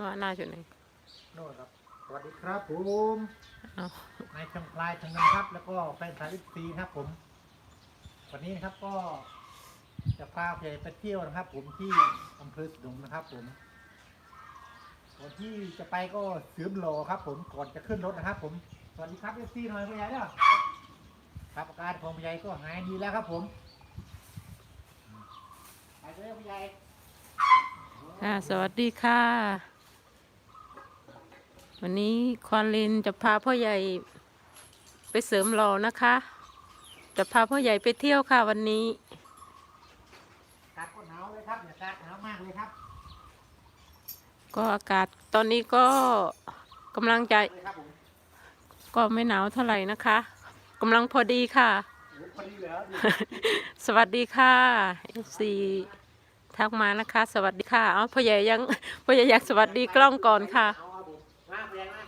ว่าหน้าจุดไหนโน่นครับ สวัสดีครับผมเอานายช่างพลายทางนั้นครับ แล้วก็แฟนสายอิซีครับผม วันนี้นะครับก็จะพาไปไปเที่ยวนะครับ ผมที่อำเภอสนมนะครับ ผมก่อนที่จะไปก็เสือมรอครับ ผมก่อนจะขึ้นรถนะครับ ผม สวัสดีครับเอฟซีหน่อยพ่อใหญ่เด้อครับอาการของพ่อใหญ่ก็หายดีแล้วครับ ผมไปเลยพ่อใหญ่ค่ะสวัสดีค่ะ วันนี้ควานลินจะพาพ่อใหญ่ไปเสริมหล่อนะคะ จะพาพ่อใหญ่ไปเที่ยวค่ะวันนี้อากาศก็หนาวเลยครับเนี่ยอากาศหนาวมากเลยครับ ก็อากาศตอนนี้ก็กำลังจะเลยครับผมก็ไม่หนาวเท่าไหร่นะคะกำลังพอดีค่ะโอ้พอดีเลยครับสวัสดีค่ะเอฟซีทักมานะคะ สวัสดีค่ะ เอาพ่อใหญ่ยังพ่อใหญ่อยากสวัสดีกล้องก่อนค่ะ เอาครับผมมาเปลี่ยนมา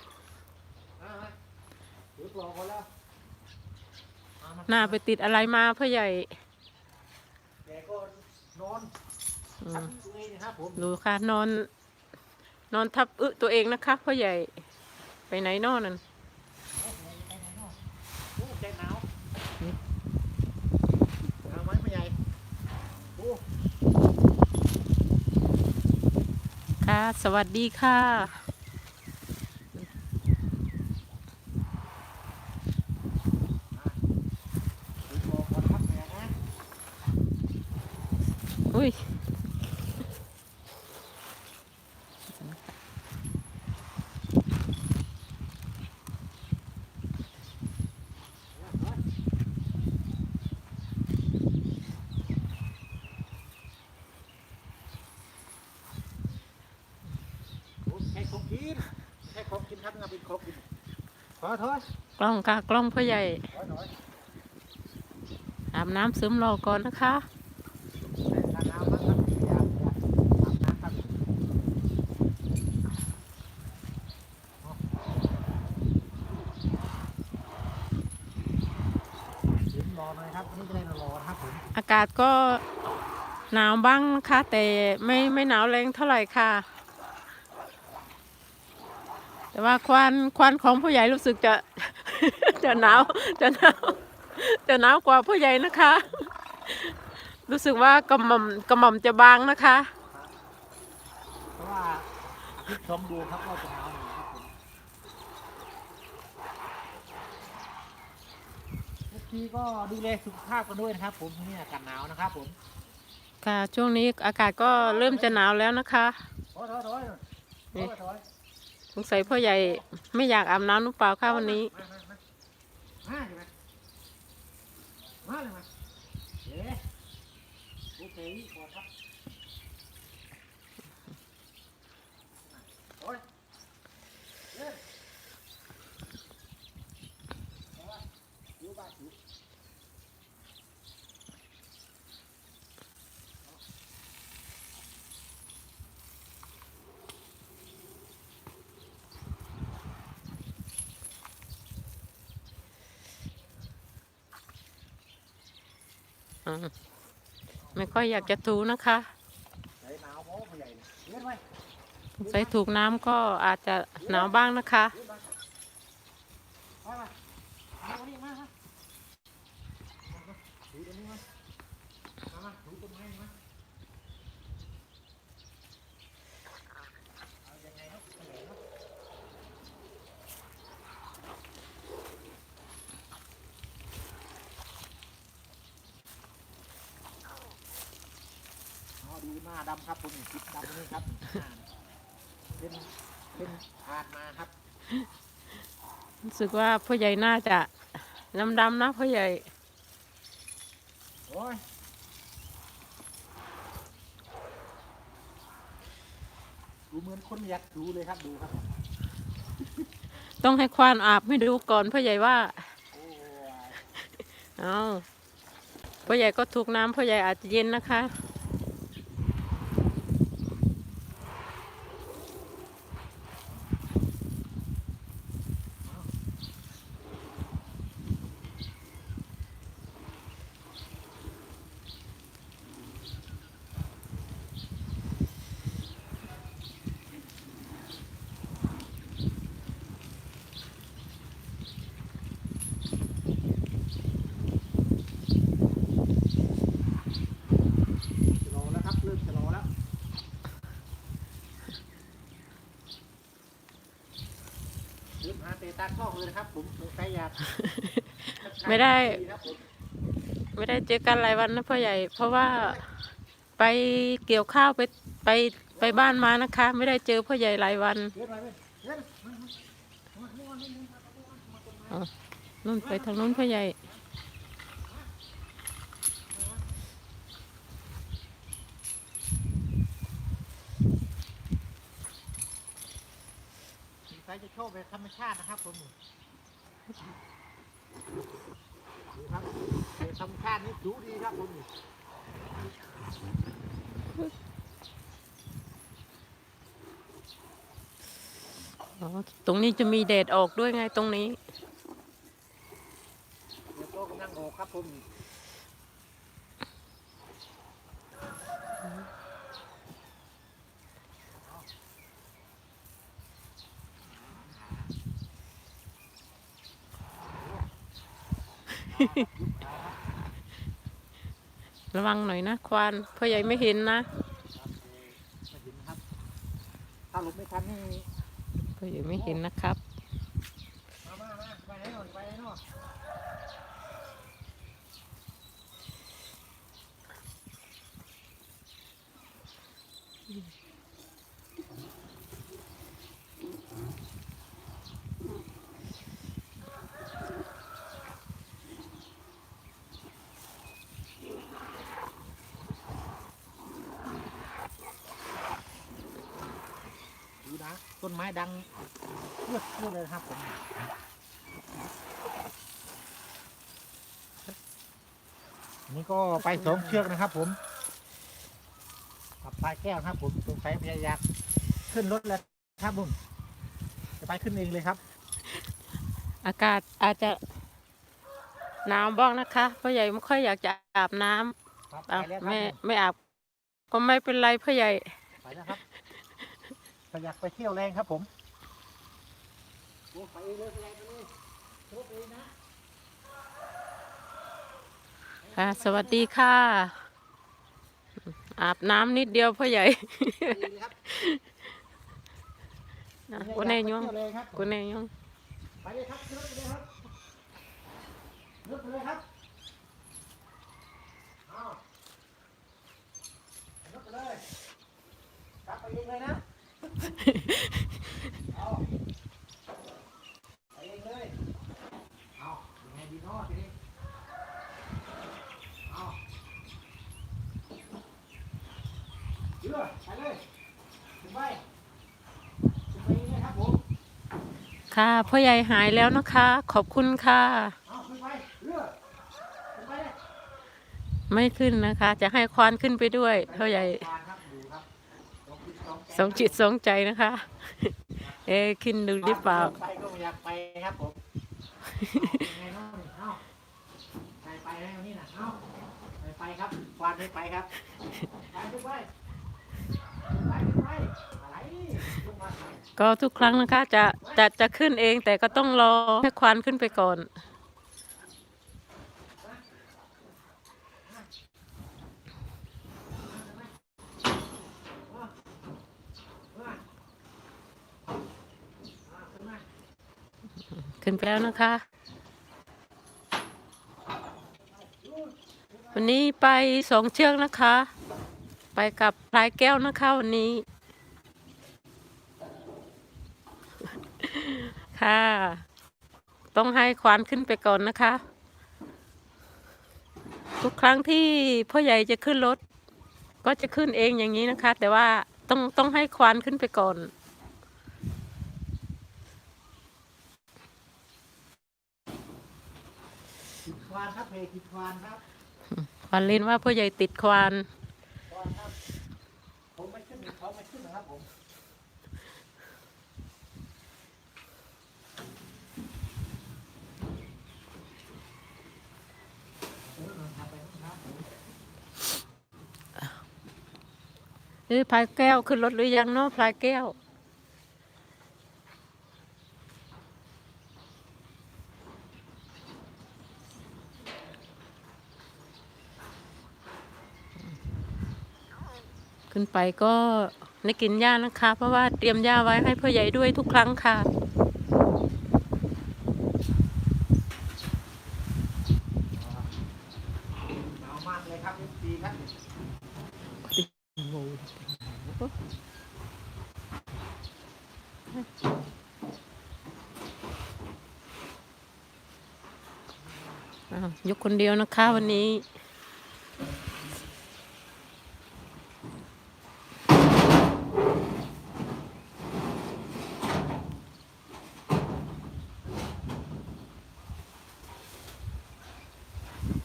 มามา ถือปลอกคนแล้วเอามาหน้าไปติดอะไรมาพ่อใหญ่แกก็นอนอืทับมตรงนี้นะครับผมดูค่ะนอน นอนทับอึตัวเองนะคะพ่อใหญ่ไปไหนนอนนั่นโอ้ใจหนาวหนาวไหมพ่อใหญ่โอ้ค่ะ สวัสดีค่ะ ถือปลอกคนครับแม่นะ อุ้ย โอ้ใช้ของกินใช้ของกินครับงานเป็นของกินถอยถ อยกล้องค่ะกล้องพ่อใหญ่ถอยถอยอาบน้ำซึมรอก่อนนะคะ ใส่น้ำนะครับอย่าอย่าอาบน้ำครับถึงรอหน่อย ครับนี่จะได้รอนะครับผมอากาศก็หนาวบ้างนะคะแต่ไม่ไม่หนาวแรงเท่าไหร่ค่ะ แต่ว่าควันควันของผู้ใหญ่รู้สึกจะ จะหนาวจะหนาวจะหนาวกว่าผู้ใหญ่นะคะ รู้สึกว่ากระหม่อมกระหม่อมจะบางนะคะ เพราะว่าอาทิตย์ชมดูครับว่าจะหนาวหน่อยครับผม ทุกทีก็ดูแลสุขภาพกันด้วยนะครับ ผมนี่อากาศหนาวนะครับ ผมค่ะช่วงนี้อากาศก็เริ่มจะหนาวแล้วนะคะถอยถอยถอยถอยถอยถอยสงสัยพ่อใหญ่ไม่อยากอาบน้ำหรือเปล่าคะวันนี้มามามามาใช่ไหมมาเลยมาเอ๊ะโอเคพอครับโอ้ยเอ๊ะเอาวะอยู่บ้านอยู่ อืม ไม่ค่อยอยากจะถูนะคะใส่หนาวโม้ผู้ใหญ่เนี่ยเลี้ยงไว้สงสัยถูกน้ำก็อาจจะหนาวบ้างนะคะ เลี้ยงไว้ไปมาเอามานี่มาฮะมามาถือตรงนี้มามามาถือต้นไม้นี่มาเอายังไงครับผู้ใหญ่เนาะ อ๋อดู หน้าดำครับผมคิดดำนี่ครับหน้าเป็นเป็นผ่านมาครับรู้สึกว่าพ่อใหญ่น่าจะดำๆนะพ่อใหญ่ โอ้ยดูเหมือนคนอยากดูเลยครับดูครับต้องให้ควานอาบให้ดูก่อนพ่อใหญ่ว่าโอ้ยเอาพ่อใหญ่ก็ถูกน้ำพ่อใหญ่อาจจะเย็นนะคะ เลยนะครับผมสงสัยอยากไม่ได้ ครับผมไม่ได้เจอกันหลายวันนะพ่อใหญ่ เพราะว่าไปเกี่ยวข้าวไปไปไปบ้านมานะคะ ไม่ได้เจอพ่อใหญ่หลายวันเดินมาเลยเดินมามามามามามาอ๋อนู่นไปทางนู้นพ่อใหญ่สงสัยจะโชคแบบธรรมชาตินะครับผมดูครับแบบธรรมชาตินี่ดูดีครับผมอ๋อตรงนี้จะมีแดดออกด้วยไงตรงนี้ เดี๋ยวโตกำลังออกครับผม ระวังหน่อยนะ ควานพ่อใหญ่ไม่เห็นนะครับมาเห็นนะครับถ้าหลบไม่ทันนี่พ่อใหญ่ไม่เห็นนะครับ มามามาไปไหนหน่อยไปไหนหน่อยดูนะ ต้นไม้ดังเลือดเลือดเลยนะครับผมนี่ก็ไปสองเชือกนะครับ ผมกับปลายแก้วนะครับผมสงสัยพยายามขึ้นรถแล้วครับผมจะไปขึ้นเองเลยครับ อากาศอาจจะหนาวบ้างนะคะพ่อใหญ่ไม่ค่อยอยากจะอาบน้ำครับอะไปแล้วครับไม่ผมไม่อาบก็ไม่เป็นไรพ่อใหญ่ไปแล้วครับ พยายามไปเที่ยวแรงครับผมโอ้ไปเองเลยไปเลยไปเลยโชคดีนะค่ะสวัสดีค่ะ อาบน้ำนิดเดียวพ่อใหญ่ไปเองเลยครับนะกุนเนยงไปเที่วแรงครับกุนเนยงไปเลยครับขึ้นรถไปเลยครับรถไปเลยครับเอารถไปเลยกลับไปเองเลยนะ ค่ะพ่อใหญ่หายแล้วนะคะ ขอบคุณค่ะ ไม่ขึ้นนะคะ จะให้ควานขึ้นไปด้วยพ่อใหญ่ สองจิตสองใจสองจิตสองใจนะคะ เอ๊ะขึ้นดูหรือเปล่า ไปก็ไม่อยากไปครับผมยังไงเนาะนี่เอาไปไปแล้วนี่นะเอาไปไปครับควานไม่ไปครับ ไปขึ้นไปไปขึ้นไปอะไรลงมาไปก็ทุกครั้งนะคะ จะจะจะขึ้นเองแต่ก็ต้องรอให้ควานขึ้นไปก่อน ขึ้นไปแล้วนะคะ วันนี้ไปสองเชือกนะคะ ไปกับพลายแก้วนะคะวันนี้ ค่ะ ต้องให้ควานขึ้นไปก่อนนะคะ ทุกครั้งที่พ่อใหญ่จะขึ้นรถ ก็จะขึ้นเองอย่างนี้นะคะ แต่ว่าต้องต้องให้ควานขึ้นไปก่อน ควานครับเพกิดควานครับควานเล่นว่าพ่อใหญ่ติดควานควานครับผมไม่ขึ้นเขาไม่ขึ้นนะครับผมเออเอาไปนะครับเอ้ยพลายแก้วขึ้นรถหรือยังเนาะพลายแก้ว ขึ้นไปก็ได้กินหญ้านะคะ เพราะว่าเตรียมหญ้าไว้ให้พ่อใหญ่ด้วยทุกครั้งค่ะยกคนเดียวนะคะวันนี้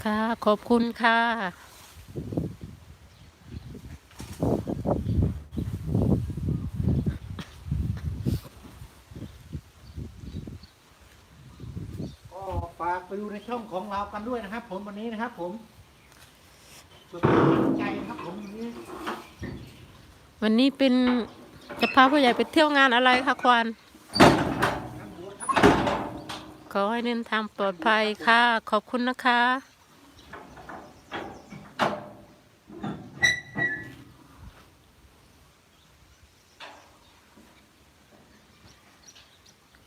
ค่ะ ขอบคุณค่ะก็ฝากไปดูในช่องของเรากันด้วยนะครับ ผมวันนี้นะครับผมเพื่อเป็นกำลังใจนะครับผมวันนี้วันนี้เป็นจะพาผู้ใหญ่ไปเที่ยวงานอะไรคะควานทั้งหัวทั้งขอให้เดินทางปลอดภัยค่ะ ขอบคุณนะคะ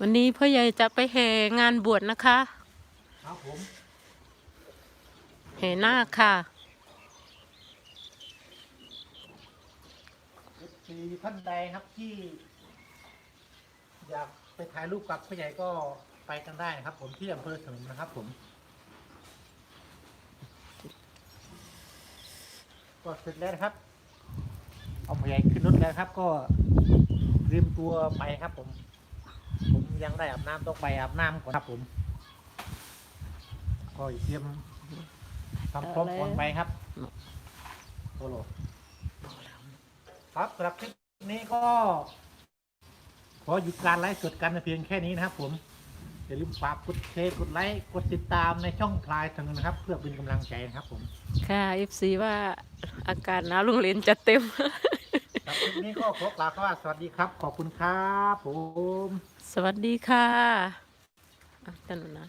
วันนี้พ่อใหญ่จะไปแห่งานบวชนะคะครับผมแห่นาคค่ะสีท่านใดครับที่ อยากไปถ่ายรูปกับผู้ใหญ่ก็ไปกันได้นะครับ ผมที่อำเภอสนมนะครับ ผม ก็เสร็จแล้วนะครับ เอาผู้ใหญ่ขึ้นรถแล้วครับ ก็เตรียมตัวไปครับผมผม ยังได้อาบน้ำต้องไปอาบน้ำก่อนครับผมก็เตรียมทำพร้อมก่อนไปครับโอ้โหครับสำหรับคลิปนี้ก็ขอหยุดการไลฟ์สดกันเพียงแค่นี้นะครับ ผมอย่าลืมฝากกดแชร์กดไลค์กดติดตามในช่องพลายทางนะครับ เพื่อเป็นกำลังใจนะครับผม ค่ะ FC ว่าอากาศหนาวโรงเรียนจะเต็ม ครับคลิปนี้ก็ขอกล่าวคำว่าสวัสดีครับ ขอบคุณครับผม สวัสดีค่ะอะตนุนะ